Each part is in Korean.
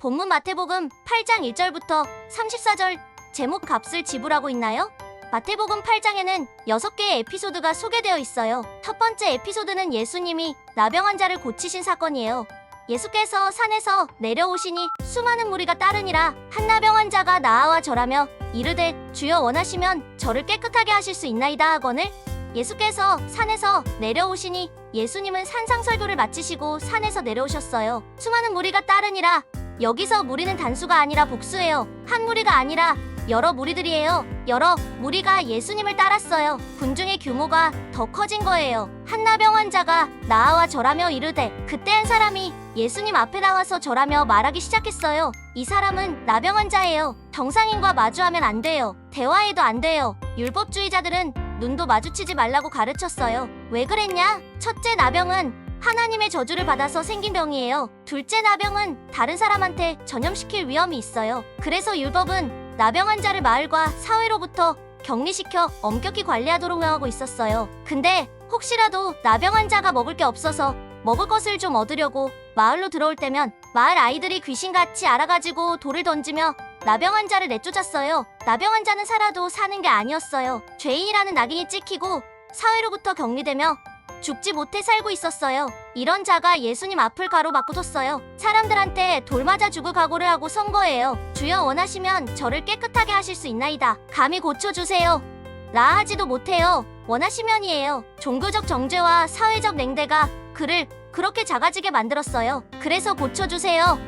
본문 마태복음 8장 1절부터 34절 제목 값을 지불하고 있나요? 마태복음 8장에는 6개의 에피소드가 소개되어 있어요. 첫 번째 에피소드는 예수님이 나병 환자를 고치신 사건이에요. 예수께서 산에서 내려오시니 수많은 무리가 따르니라 한 나병 환자가 나아와 절하며 이르되 주여 원하시면 저를 깨끗하게 하실 수 있나이다 하거늘 예수께서 산에서 내려오시니 예수님은 산상설교를 마치시고 산에서 내려오셨어요. 수많은 무리가 따르니라 여기서 무리는 단수가 아니라 복수예요. 한 무리가 아니라 여러 무리들이에요. 여러 무리가 예수님을 따랐어요. 군중의 규모가 더 커진 거예요. 한나병 환자가 나아와 절하며 이르되 그때 한 사람이 예수님 앞에 나와서 절하며 말하기 시작했어요. 이 사람은 나병 환자예요. 정상인과 마주하면 안 돼요. 대화해도 안 돼요. 율법주의자들은 눈도 마주치지 말라고 가르쳤어요. 왜 그랬냐? 첫째 나병은 하나님의 저주를 받아서 생긴 병이에요. 둘째 나병은 다른 사람한테 전염시킬 위험이 있어요. 그래서 율법은 나병 환자를 마을과 사회로부터 격리시켜 엄격히 관리하도록 명하고 있었어요. 근데 혹시라도 나병 환자가 먹을 게 없어서 먹을 것을 좀 얻으려고 마을로 들어올 때면 마을 아이들이 귀신같이 알아가지고 돌을 던지며 나병 환자를 내쫓았어요. 나병 환자는 살아도 사는 게 아니었어요. 죄인이라는 낙인이 찍히고 사회로부터 격리되며 죽지 못해 살고 있었어요. 이런 자가 예수님 앞을 가로막고 섰어요. 사람들한테 돌 맞아 죽을 각오를 하고 선 거예요. 주여 원하시면 저를 깨끗하게 하실 수 있나이다. 감히 고쳐주세요. 나아하지도 못해요. 원하시면이에요. 종교적 정죄와 사회적 냉대가 그를 그렇게 작아지게 만들었어요. 그래서 고쳐주세요.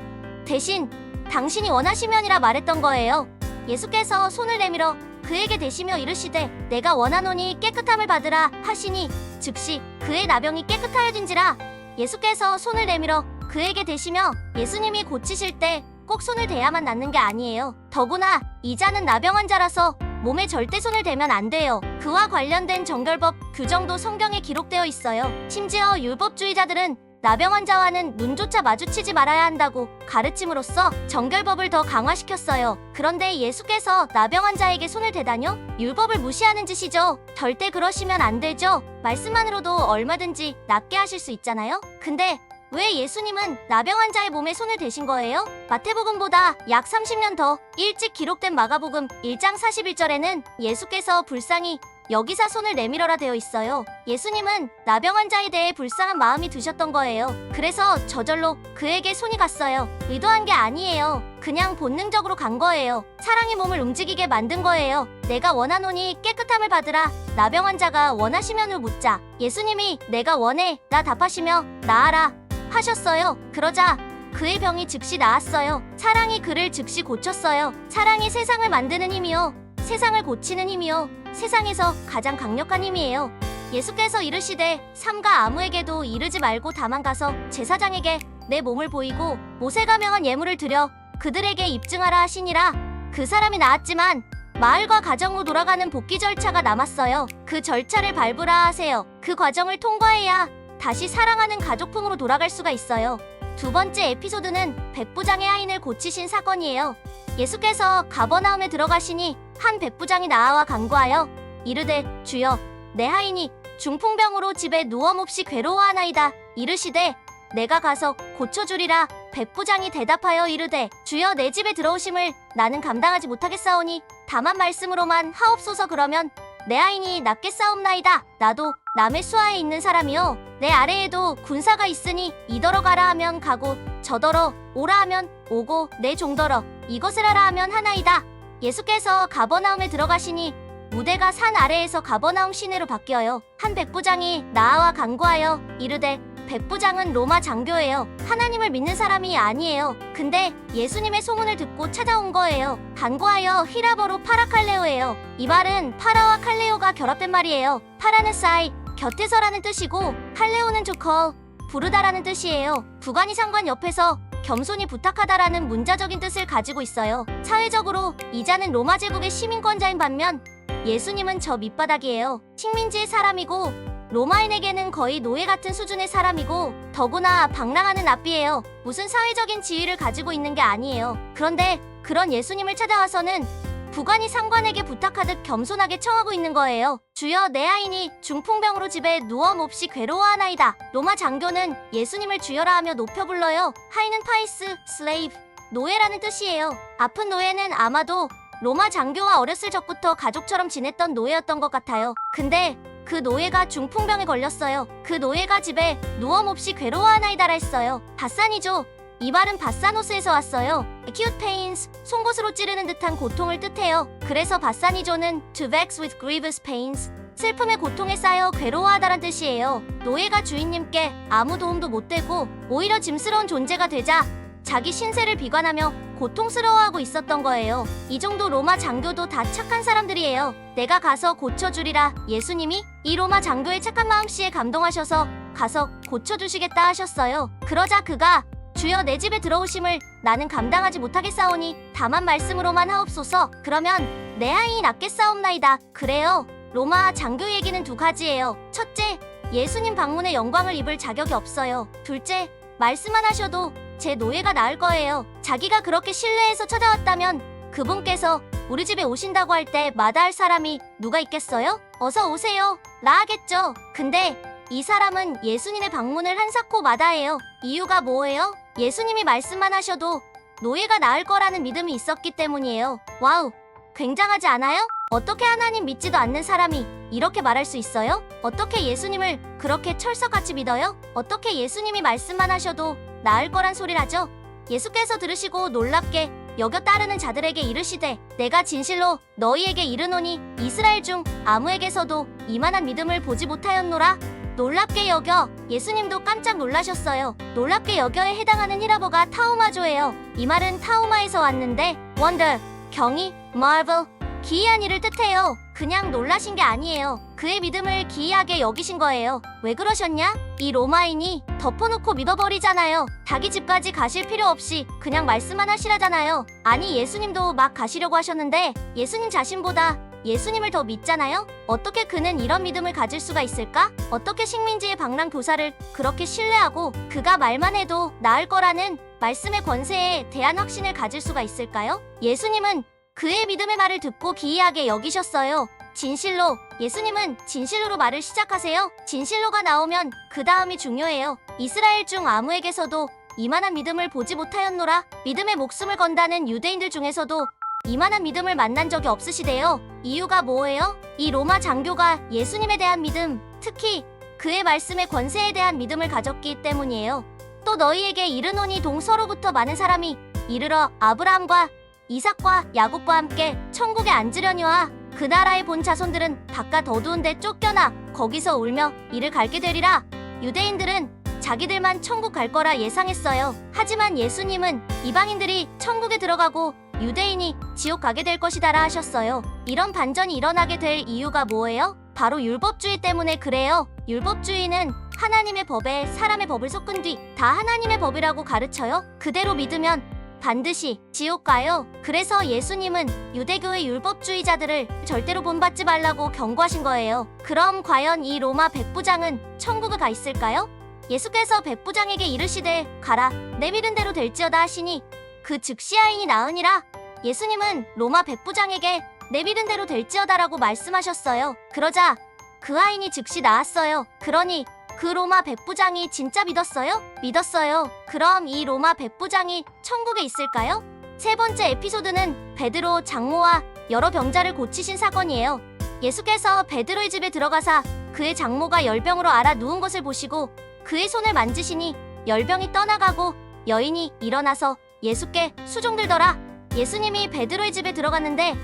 대신 당신이 원하시면이라 말했던 거예요. 예수께서 손을 내밀어 그에게 대시며 이르시되 내가 원하노니 깨끗함을 받으라 하시니 즉시 그의 나병이 깨끗하여진지라 예수께서 손을 내밀어 그에게 대시며 예수님이 고치실 때 꼭 손을 대야만 낫는 게 아니에요. 더구나 이자는 나병 환자라서 몸에 절대 손을 대면 안 돼요. 그와 관련된 정결법 규정도 성경에 기록되어 있어요. 심지어 율법주의자들은 나병 환자와는 눈조차 마주치지 말아야 한다고 가르침으로써 정결법을 더 강화시켰어요. 그런데 예수께서 나병 환자에게 손을 대다뇨? 율법을 무시하는 짓이죠. 절대 그러시면 안 되죠. 말씀만으로도 얼마든지 낫게 하실 수 있잖아요. 근데 왜 예수님은 나병 환자의 몸에 손을 대신 거예요? 마태복음보다 약 30년 더 일찍 기록된 마가복음 1장 41절에는 예수께서 불쌍히 여기사 손을 내밀어라 되어 있어요. 예수님은 나병 환자에 대해 불쌍한 마음이 드셨던 거예요. 그래서 저절로 그에게 손이 갔어요. 의도한 게 아니에요. 그냥 본능적으로 간 거예요. 사랑이 몸을 움직이게 만든 거예요. 내가 원하노니 깨끗함을 받으라. 나병 환자가 원하시면을 묻자. 예수님이 내가 원해. 나 답하시며 나아라. 하셨어요. 그러자 그의 병이 즉시 나았어요. 사랑이 그를 즉시 고쳤어요. 사랑이 세상을 만드는 힘이요. 세상을 고치는 힘이요. 세상에서 가장 강력한 힘이에요. 예수께서 이르시되 삼가 아무에게도 이르지 말고 다만 가서 제사장에게 내 몸을 보이고 모세가 명한 예물을 드려 그들에게 입증하라 하시니라. 그 사람이 나았지만 마을과 가정으로 돌아가는 복귀 절차가 남았어요. 그 절차를 밟으라 하세요. 그 과정을 통과해야 다시 사랑하는 가족풍으로 돌아갈 수가 있어요. 두 번째 에피소드는 백부장의 하인을 고치신 사건이에요. 예수께서 가버나움에 들어가시니 한 백부장이 나아와 간구하여 이르되 주여 내 하인이 중풍병으로 집에 누워 몹시 괴로워하나이다 이르시되 내가 가서 고쳐주리라 백부장이 대답하여 이르되 주여 내 집에 들어오심을 나는 감당하지 못하겠사오니 다만 말씀으로만 하옵소서 그러면 내 아인이 낫겠사옵나이다. 나도 남의 수하에 있는 사람이요. 내 아래에도 군사가 있으니 이더러 가라 하면 가고 저더러 오라 하면 오고 내 종더러 이것을 하라 하면 하나이다. 예수께서 가버나움에 들어가시니 무대가 산 아래에서 가버나움 시내로 바뀌어요. 한 백부장이 나아와 간구하여 이르되 백부장은 로마 장교예요. 하나님을 믿는 사람이 아니에요. 근데 예수님의 소문을 듣고 찾아온 거예요. 간구하여 히라버로 파라칼레오예요. 이 말은 파라와 칼레오가 결합된 말이에요. 파라는 사이, 곁에서라는 뜻이고 칼레오는 조커, 부르다라는 뜻이에요. 부관이 상관 옆에서 겸손히 부탁하다라는 문자적인 뜻을 가지고 있어요. 사회적으로 이자는 로마 제국의 시민권자인 반면 예수님은 저 밑바닥이에요. 식민지의 사람이고 로마인에게는 거의 노예 같은 수준의 사람이고 더구나 방랑하는 납비예요. 무슨 사회적인 지위를 가지고 있는 게 아니에요. 그런데 그런 예수님을 찾아와서는 부관이 상관에게 부탁하듯 겸손하게 청하고 있는 거예요. 주여 내 아인이 중풍병으로 집에 누워 몹시 괴로워하나이다. 로마 장교는 예수님을 주여라 하며 높여 불러요. 하인은 파이스, 슬레이브, 노예라는 뜻이에요. 아픈 노예는 아마도 로마 장교와 어렸을 적부터 가족처럼 지냈던 노예였던 것 같아요. 근데 그 노예가 중풍병에 걸렸어요. 그 노예가 집에 누워 몹시 괴로워한 아이다라 했어요. 바산이죠. 이 말은 바사노스에서 왔어요. acute 송곳으로 찌르는 듯한 고통을 뜻해요. 그래서 바사니조는 to vex with grievous pains, 슬픔의 고통에 쌓여 괴로워하다란 뜻이에요. 노예가 주인님께 아무 도움도 못 되고 오히려 짐스러운 존재가 되자 자기 신세를 비관하며 고통스러워하고 있었던 거예요. 이 정도 로마 장교도 다 착한 사람들이에요. 내가 가서 고쳐주리라 예수님이 이 로마 장교의 착한 마음씨에 감동하셔서 가서 고쳐주시겠다 하셨어요. 그러자 그가 주여 내 집에 들어오심을 나는 감당하지 못하겠사오니 다만 말씀으로만 하옵소서. 그러면 내 아이 낫겠사옵나이다. 그래요. 로마 장교 얘기는 두 가지예요. 첫째, 예수님 방문의 영광을 입을 자격이 없어요. 둘째, 말씀만 하셔도 제 노예가 나을 거예요. 자기가 그렇게 신뢰해서 찾아왔다면 그분께서 우리 집에 오신다고 할 때 마다할 사람이 누가 있겠어요? 어서 오세요. 라 하겠죠. 근데 이 사람은 예수님의 방문을 한사코 마다해요. 이유가 뭐예요? 예수님이 말씀만 하셔도 노예가 나을 거라는 믿음이 있었기 때문이에요. 와우, 굉장하지 않아요? 어떻게 하나님 믿지도 않는 사람이 이렇게 말할 수 있어요? 어떻게 예수님을 그렇게 철석같이 믿어요? 어떻게 예수님이 말씀만 하셔도 나을 거란 소리라죠? 예수께서 들으시고 놀랍게 여겨 따르는 자들에게 이르시되 내가 진실로 너희에게 이르노니 이스라엘 중 아무에게서도 이만한 믿음을 보지 못하였노라 놀랍게 여겨 예수님도 깜짝 놀라셨어요. 놀랍게 여겨에 해당하는 히라버가 타우마조예요. 이 말은 타우마에서 왔는데 wonder, 경이, marvel, 기이한 일을 뜻해요. 그냥 놀라신 게 아니에요. 그의 믿음을 기이하게 여기신 거예요. 왜 그러셨냐? 이 로마인이 덮어놓고 믿어버리잖아요. 자기 집까지 가실 필요 없이 그냥 말씀만 하시라잖아요. 아니 예수님도 막 가시려고 하셨는데 예수님 자신보다 예수님을 더 믿잖아요? 어떻게 그는 이런 믿음을 가질 수가 있을까? 어떻게 식민지의 방랑 교사를 그렇게 신뢰하고 그가 말만 해도 나을 거라는 말씀의 권세에 대한 확신을 가질 수가 있을까요? 예수님은 그의 믿음의 말을 듣고 기이하게 여기셨어요. 진실로 예수님은 진실로로 말을 시작하세요. 진실로가 나오면 그 다음이 중요해요. 이스라엘 중 아무에게서도 이만한 믿음을 보지 못하였노라. 믿음의 목숨을 건다는 유대인들 중에서도 이만한 믿음을 만난 적이 없으시대요. 이유가 뭐예요? 이 로마 장교가 예수님에 대한 믿음, 특히 그의 말씀의 권세에 대한 믿음을 가졌기 때문이에요. 또 너희에게 이르노니 동서로부터 많은 사람이 이르러 아브라함과 이삭과 야곱과 함께 천국에 앉으려니와 그 나라의 본 자손들은 바깥 어두운 데 쫓겨나 거기서 울며 이를 갈게 되리라. 유대인들은 자기들만 천국 갈 거라 예상했어요. 하지만 예수님은 이방인들이 천국에 들어가고 유대인이 지옥 가게 될 것이다라 하셨어요. 이런 반전이 일어나게 될 이유가 뭐예요? 바로 율법주의 때문에 그래요. 율법주의는 하나님의 법에 사람의 법을 섞은 뒤 다 하나님의 법이라고 가르쳐요. 그대로 믿으면 반드시 지옥 가요. 그래서 예수님은 유대교의 율법주의자들을 절대로 본받지 말라고 경고하신 거예요. 그럼 과연 이 로마 백부장은 천국을 가 있을까요? 예수께서 백부장에게 이르시되 가라 내 믿은 대로 될지어다 하시니 그 즉시 아인이 나으니라 예수님은 로마 백부장에게 내 믿은 대로 될지어다라고 말씀하셨어요. 그러자 그 아인이 즉시 나았어요. 그러니 그 로마 백부장이 진짜 믿었어요? 믿었어요. 그럼 이 로마 백부장이 천국에 있을까요? 세 번째 에피소드는 베드로 장모와 여러 병자를 고치신 사건이에요. 예수께서 베드로의 집에 들어가사 그의 장모가 열병으로 알아 누운 것을 보시고 그의 손을 만지시니 열병이 떠나가고 여인이 일어나서 예수께 수종들더라. 예수님이 베드로의 집에 들어갔는데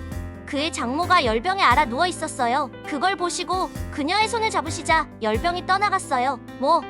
그의 장모가 열병에 알아 누워 있었어요. 그걸 보시고 그녀의 손을 잡으시자 열병이 떠나갔어요. 뭐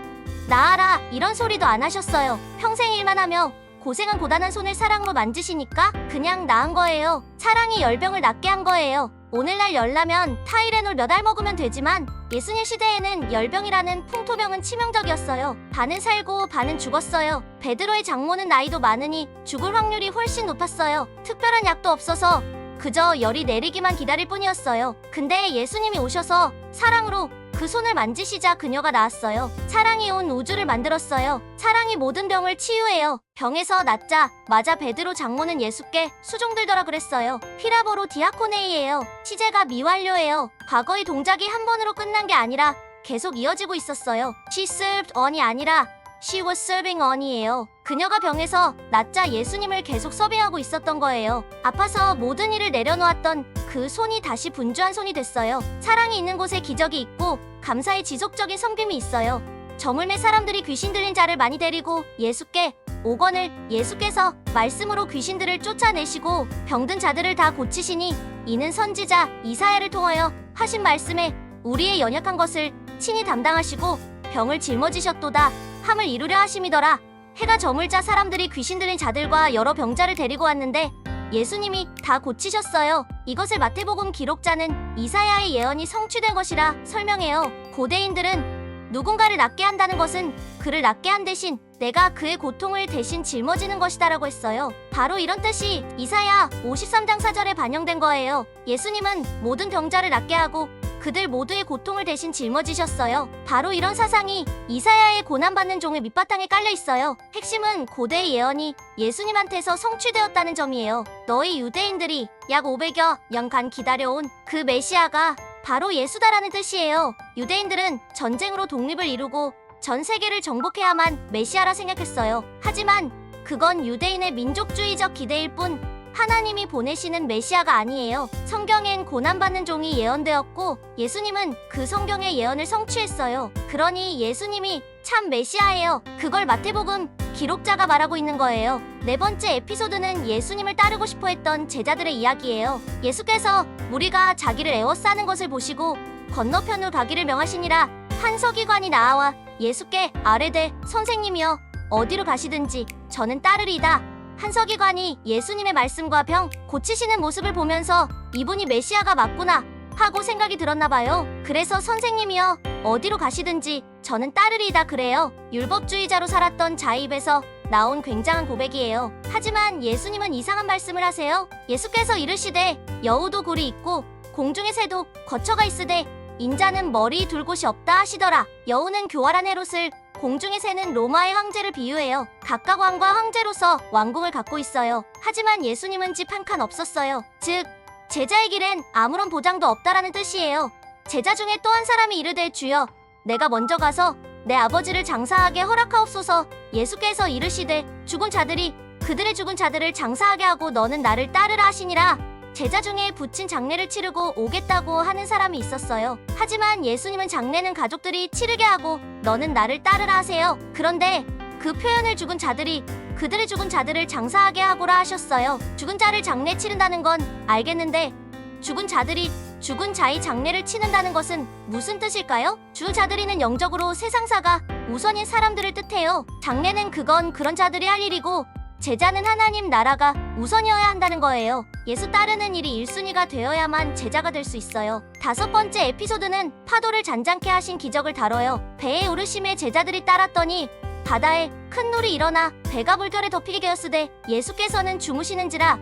나아라 이런 소리도 안 하셨어요. 평생 일만 하며 고생한 고단한 손을 사랑으로 만지시니까 그냥 나은 거예요. 사랑이 열병을 낫게 한 거예요. 오늘날 열나면 타이레놀 몇 알 먹으면 되지만 예수님 시대에는 열병이라는 풍토병은 치명적이었어요. 반은 살고 반은 죽었어요. 베드로의 장모는 나이도 많으니 죽을 확률이 훨씬 높았어요. 특별한 약도 없어서 그저 열이 내리기만 기다릴 뿐이었어요. 근데 예수님이 오셔서 사랑으로 그 손을 만지시자 그녀가 나았어요. 사랑이 온 우주를 만들었어요. 사랑이 모든 병을 치유해요. 병에서 낫자 맞아 베드로 장모는 예수께 수종들더라 그랬어요. 히라보로 디아코네이예요. 시제가 미완료예요. 과거의 동작이 한 번으로 끝난 게 아니라 계속 이어지고 있었어요. She served on이 아니라 She was serving on이에요. 그녀가 병에서 낫자 예수님을 계속 섭외하고 있었던 거예요. 아파서 모든 일을 내려놓았던 그 손이 다시 분주한 손이 됐어요. 사랑이 있는 곳에 기적이 있고 감사의 지속적인 섬김이 있어요. 저물매 사람들이 귀신 들린 자를 많이 데리고 예수께 오건을 예수께서 말씀으로 귀신들을 쫓아내시고 병든 자들을 다 고치시니 이는 선지자 이사야를 통하여 하신 말씀에 우리의 연약한 것을 친히 담당하시고 병을 짊어지셨도다 함을 이루려 하심이더라 해가 저물자 사람들이 귀신 들린 자들과 여러 병자를 데리고 왔는데 예수님이 다 고치셨어요. 이것을 마태복음 기록자는 이사야의 예언이 성취된 것이라 설명해요. 고대인들은 누군가를 낫게 한다는 것은 그를 낫게 한 대신 내가 그의 고통을 대신 짊어지는 것이다라고 했어요. 바로 이런 뜻이 이사야 53장 4절에 반영된 거예요. 예수님은 모든 병자를 낫게 하고 그들 모두의 고통을 대신 짊어지셨어요. 바로 이런 사상이 이사야의 고난받는 종의 밑바탕에 깔려 있어요. 핵심은 고대의 예언이 예수님한테서 성취되었다는 점이에요. 너희 유대인들이 약 500여 년간 기다려온 그 메시아가 바로 예수다라는 뜻이에요. 유대인들은 전쟁으로 독립을 이루고 전 세계를 정복해야만 메시아라 생각했어요. 하지만 그건 유대인의 민족주의적 기대일 뿐 하나님이 보내시는 메시아가 아니에요. 성경엔 고난받는 종이 예언되었고 예수님은 그 성경의 예언을 성취했어요. 그러니 예수님이 참 메시아예요. 그걸 마태복음 기록자가 말하고 있는 거예요. 네 번째 에피소드는 예수님을 따르고 싶어 했던 제자들의 이야기예요. 예수께서 무리가 자기를 애워싸는 것을 보시고 건너편으로 가기를 명하시니라 한 서기관이 나와 예수께 아뢰되 선생님이여 어디로 가시든지 저는 따르리이다. 한 서기관이 예수님의 말씀과 병 고치시는 모습을 보면서 이분이 메시아가 맞구나 하고 생각이 들었나 봐요. 그래서 선생님이여 어디로 가시든지 저는 따르리이다 그래요. 율법주의자로 살았던 자의 입에서 나온 굉장한 고백이에요. 하지만 예수님은 이상한 말씀을 하세요. 예수께서 이르시되 여우도 굴이 있고 공중의 새도 거처가 있으되 인자는 머리 둘 곳이 없다 하시더라. 여우는 교활한 헤롯을 공중의 새는 로마의 황제를 비유해요. 각각 왕과 황제로서 왕궁을 갖고 있어요. 하지만 예수님은 집 한 칸 없었어요. 즉 제자의 길엔 아무런 보장도 없다라는 뜻이에요. 제자 중에 또 한 사람이 이르되 주여 내가 먼저 가서 내 아버지를 장사하게 허락하옵소서 예수께서 이르시되 죽은 자들이 그들의 죽은 자들을 장사하게 하고 너는 나를 따르라 하시니라 제자 중에 부친 장례를 치르고 오겠다고 하는 사람이 있었어요. 하지만 예수님은 장례는 가족들이 치르게 하고 너는 나를 따르라 하세요. 그런데 그 표현을 죽은 자들이 그들의 죽은 자들을 장사하게 하고라 하셨어요. 죽은 자를 장례 치른다는 건 알겠는데 죽은 자들이 죽은 자의 장례를 치는다는 것은 무슨 뜻일까요? 죽은 자들이는 영적으로 세상사가 우선인 사람들을 뜻해요. 장례는 그건 그런 자들이 할 일이고 제자는 하나님 나라가 우선이어야 한다는 거예요. 예수 따르는 일이 1순위가 되어야만 제자가 될 수 있어요. 다섯 번째 에피소드는 파도를 잔잔케 하신 기적을 다뤄요. 배에 오르심에 제자들이 따랐더니 바다에 큰 놀이 일어나 배가 불결에 덮이게 되었으되 예수께서는 주무시는지라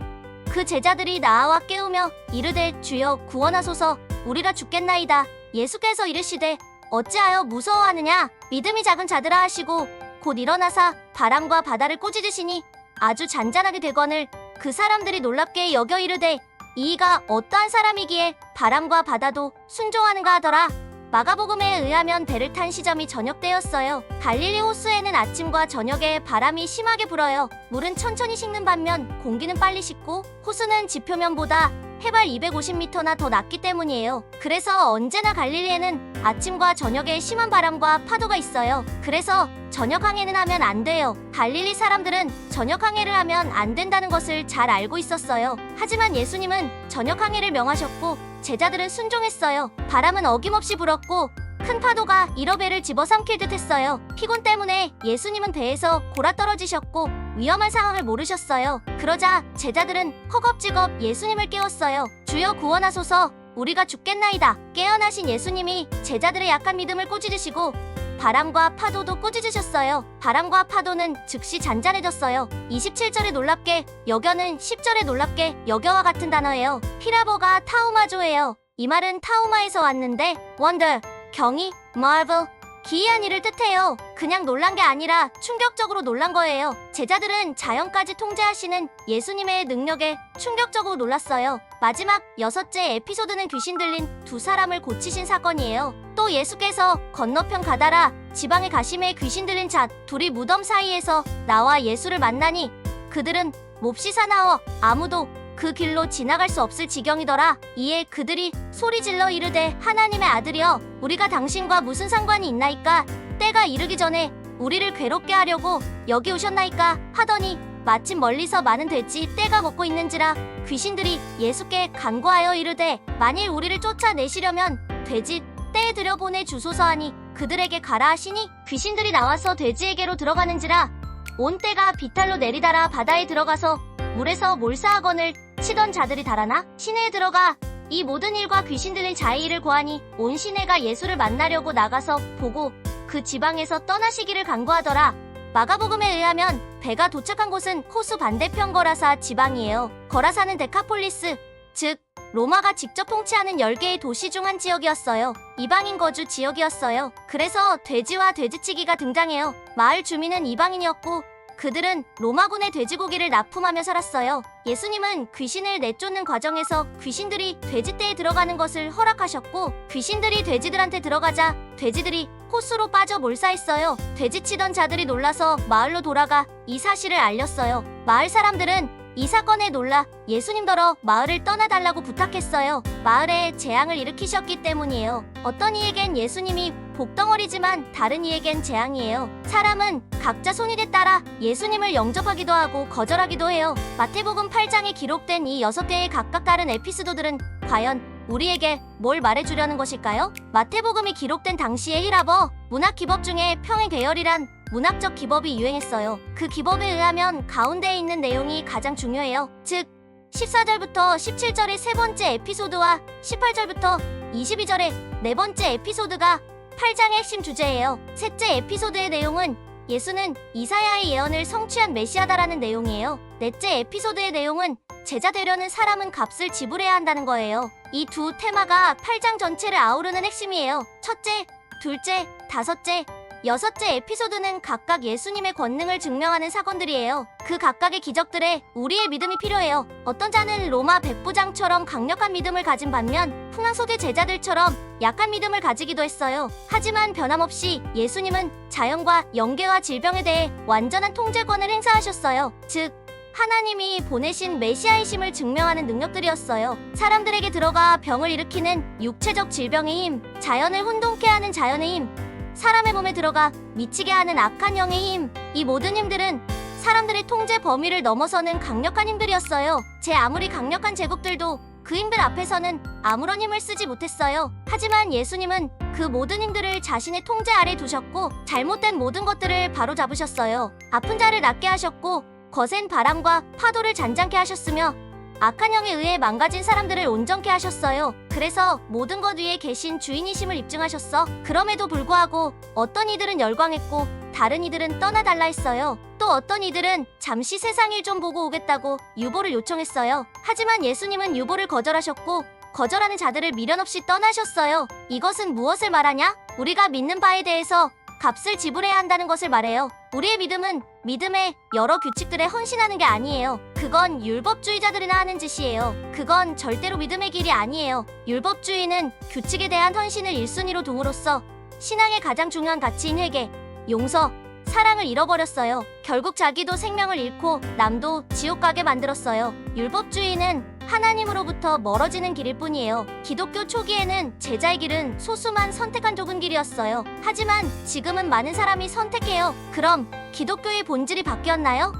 그 제자들이 나아와 깨우며 이르되 주여 구원하소서 우리가 죽겠나이다. 예수께서 이르시되 어찌하여 무서워하느냐 믿음이 작은 자들아 하시고 곧 일어나사 바람과 바다를 꾸짖으시니 아주 잔잔하게 되거늘 그 사람들이 놀랍게 여겨 이르되 이가 어떠한 사람이기에 바람과 바다도 순종하는가 하더라. 마가복음에 의하면 배를 탄 시점이 저녁 때였어요. 갈릴리 호수에는 아침과 저녁에 바람이 심하게 불어요. 물은 천천히 식는 반면 공기는 빨리 식고 호수는 지표면보다 해발 250m나 더 낮기 때문이에요. 그래서 언제나 갈릴리에는 아침과 저녁에 심한 바람과 파도가 있어요. 그래서 저녁 항해는 하면 안 돼요. 갈릴리 사람들은 저녁 항해를 하면 안 된다는 것을 잘 알고 있었어요. 하지만 예수님은 저녁 항해를 명하셨고 제자들은 순종했어요. 바람은 어김없이 불었고 큰 파도가 이러 배를 집어삼킬 듯 했어요. 피곤 때문에 예수님은 배에서 골아 떨어지셨고 위험한 상황을 모르셨어요. 그러자 제자들은 허겁지겁 예수님을 깨웠어요. 주여 구원하소서 우리가 죽겠나이다. 깨어나신 예수님이 제자들의 약한 믿음을 꾸짖으시고 바람과 파도도 꾸짖으셨어요. 바람과 파도는 즉시 잔잔해졌어요. 27절에 놀랍게 여겨는 10절에 놀랍게 여겨와 같은 단어예요. 피라보가 타우마조예요. 이 말은 타우마에서 왔는데 원더, 경이, marvel, 기이한 일을 뜻해요. 그냥 놀란 게 아니라 충격적으로 놀란 거예요. 제자들은 자연까지 통제하시는 예수님의 능력에 충격적으로 놀랐어요. 마지막 여섯째 에피소드는 귀신 들린 두 사람을 고치신 사건이에요. 또 예수께서 건너편 가다라 지방의 가심에 귀신 들린 잣 둘이 무덤 사이에서 나와 예수를 만나니 그들은 몹시 사나워 아무도 그 길로 지나갈 수 없을 지경이더라. 이에 그들이 소리 질러 이르되 하나님의 아들이여 우리가 당신과 무슨 상관이 있나이까? 때가 이르기 전에 우리를 괴롭게 하려고 여기 오셨나이까? 하더니 마침 멀리서 많은 돼지 떼가 걷고 있는지라 귀신들이 예수께 간구하여 이르되 만일 우리를 쫓아내시려면 돼지 떼에 들여보내 주소서 하니 그들에게 가라 하시니 귀신들이 나와서 돼지에게로 들어가는지라. 온 떼가 비탈로 내리달아 바다에 들어가서 물에서 몰사하건을 치던 자들이 달아나 시내에 들어가 이 모든 일과 귀신 들린 일을 고하니 온 시내가 예수를 만나려고 나가서 보고 그 지방에서 떠나시기를 간구하더라. 마가복음에 의하면 배가 도착한 곳은 호수 반대편 거라사 지방이에요. 거라사는 데카폴리스, 즉 로마가 직접 통치하는 10개의 도시 중 한 지역이었어요. 이방인 거주 지역이었어요. 그래서 돼지와 돼지치기가 등장해요. 마을 주민은 이방인이었고 그들은 로마군의 돼지고기를 납품하며 살았어요. 예수님은 귀신을 내쫓는 과정에서 귀신들이 돼지떼에 들어가는 것을 허락하셨고 귀신들이 돼지들한테 들어가자 돼지들이 호수로 빠져 몰사했어요. 돼지치던 자들이 놀라서 마을로 돌아가 이 사실을 알렸어요. 마을 사람들은 이 사건에 놀라 예수님더러 마을을 떠나달라고 부탁했어요. 마을에 재앙을 일으키셨기 때문이에요. 어떤 이에겐 예수님이 복덩어리지만 다른 이에겐 재앙이에요. 사람은 각자 손일에 따라 예수님을 영접하기도 하고 거절하기도 해요. 마태복음 8장에 기록된 이 여섯 개의 각각 다른 에피소드들은 과연 우리에게 뭘 말해주려는 것일까요? 마태복음이 기록된 당시의 힐라버 문학 기법 중에 평행 계열이란 문학적 기법이 유행했어요. 그 기법에 의하면 가운데에 있는 내용이 가장 중요해요. 즉 14절부터 17절의 세 번째 에피소드와 18절부터 22절의 네 번째 에피소드가 8장의 핵심 주제예요. 셋째 에피소드의 내용은 예수는 이사야의 예언을 성취한 메시아다라는 내용이에요. 넷째 에피소드의 내용은 제자 되려는 사람은 값을 지불해야 한다는 거예요. 이 두 테마가 8장 전체를 아우르는 핵심이에요. 첫째, 둘째, 다섯째, 여섯째 에피소드는 각각 예수님의 권능을 증명하는 사건들이에요. 그 각각의 기적들에 우리의 믿음이 필요해요. 어떤 자는 로마 백부장처럼 강력한 믿음을 가진 반면 풍랑속의 제자들처럼 약한 믿음을 가지기도 했어요. 하지만 변함없이 예수님은 자연과 영계와 질병에 대해 완전한 통제권을 행사하셨어요. 즉, 하나님이 보내신 메시아이심을 증명하는 능력들이었어요. 사람들에게 들어가 병을 일으키는 육체적 질병의 힘, 자연을 혼돈케 하는 자연의 힘, 사람의 몸에 들어가 미치게 하는 악한 영의 힘, 이 모든 힘들은 사람들의 통제 범위를 넘어서는 강력한 힘들이었어요. 제 아무리 강력한 제국들도 그 힘들 앞에서는 아무런 힘을 쓰지 못했어요. 하지만 예수님은 그 모든 힘들을 자신의 통제 아래 두셨고 잘못된 모든 것들을 바로 잡으셨어요. 아픈 자를 낫게 하셨고 거센 바람과 파도를 잔잔케 하셨으며 악한 영에 의해 망가진 사람들을 온전케 하셨어요. 그래서 모든 것 위에 계신 주인이심을 입증하셨어. 그럼에도 불구하고 어떤 이들은 열광했고 다른 이들은 떠나달라 했어요. 또 어떤 이들은 잠시 세상 일 좀 보고 오겠다고 유보를 요청했어요. 하지만 예수님은 유보를 거절하셨고 거절하는 자들을 미련 없이 떠나셨어요. 이것은 무엇을 말하냐? 우리가 믿는 바에 대해서 값을 지불해야 한다는 것을 말해요. 우리의 믿음은 믿음의 여러 규칙들에 헌신하는 게 아니에요. 그건 율법주의자들이나 하는 짓이에요. 그건 절대로 믿음의 길이 아니에요. 율법주의는 규칙에 대한 헌신을 1순위로 둠으로써 신앙의 가장 중요한 가치인 회개, 용서, 사랑을 잃어버렸어요. 결국 자기도 생명을 잃고 남도 지옥 가게 만들었어요. 율법주의는 하나님으로부터 멀어지는 길일 뿐이에요. 기독교 초기에는 제자의 길은 소수만 선택한 좁은 길이었어요. 하지만 지금은 많은 사람이 선택해요. 그럼 기독교의 본질이 바뀌었나요?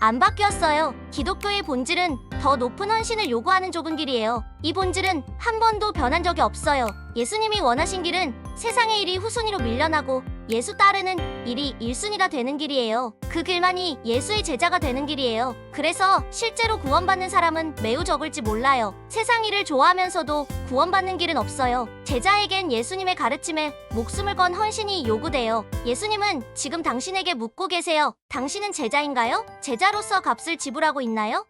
안 바뀌었어요. 기독교의 본질은 더 높은 헌신을 요구하는 좁은 길이에요. 이 본질은 한 번도 변한 적이 없어요. 예수님이 원하신 길은 세상의 일이 후순위로 밀려나고 예수 따르는 일이 1순위가 되는 길이에요. 그 길만이 예수의 제자가 되는 길이에요. 그래서 실제로 구원받는 사람은 매우 적을지 몰라요. 세상 일을 좋아하면서도 구원받는 길은 없어요. 제자에겐 예수님의 가르침에 목숨을 건 헌신이 요구돼요. 예수님은 지금 당신에게 묻고 계세요. 당신은 제자인가요? 제자로서 값을 지불하고 있나요?